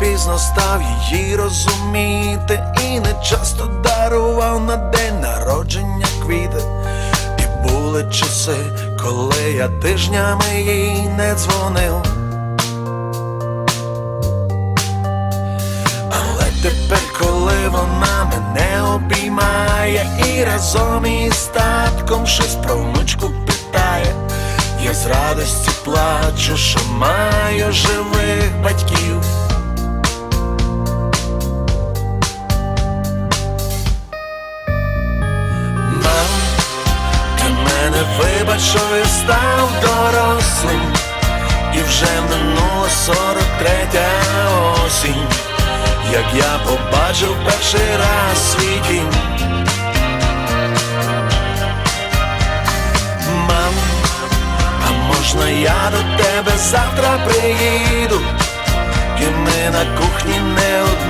пізно став її розуміти, і не часто дарував на день народження квіти. І були часи, коли я тижнями їй не дзвонив. Але тепер, коли вона мене обіймає і разом із татком щось про внучку питає, я з радості плачу, що маю живих батьків. Вибач, що я став дорослим, і вже минула сорок третя осінь, як я побачив перший раз свій дім. Мам, а можна я до тебе завтра приїду, і ми на кухні не одну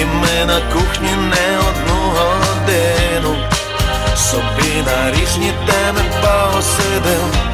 і ми на кухні не одну годину собі на різні теми посидим.